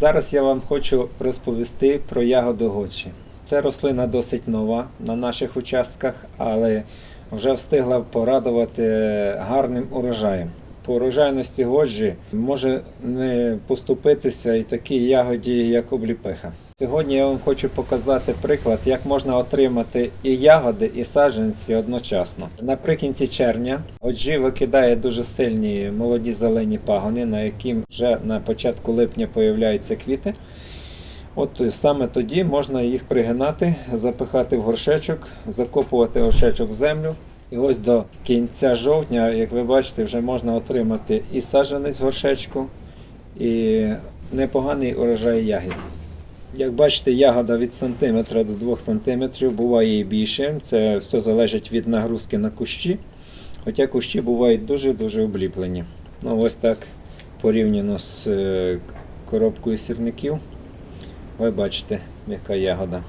Зараз я вам хочу розповісти про ягоду гочі. Це рослина досить нова на наших участках, але вже встигла порадувати гарним урожаєм. По урожайності годжі може не поступитися і такій ягоді, як обліпиха. Сьогодні я вам хочу показати приклад, як можна отримати і ягоди, і саджанці одночасно. Наприкінці червня годжі викидає дуже сильні молоді зелені пагони, на яким вже на початку липня появляються квіти. От саме тоді можна їх пригинати, запихати в горшечок, закопувати горшечок в землю. І ось до кінця жовтня, як ви бачите, вже можна отримати і саджанець в горшечку, і непоганий урожай ягід. Як бачите, ягода від сантиметра до 2 сантиметрів, буває і більше. Це все залежить від нагрузки на кущі. Хоча кущі бувають дуже-дуже обліплені. Ну ось так порівняно з е, коробкою сірників. Ви бачите, яка ягода.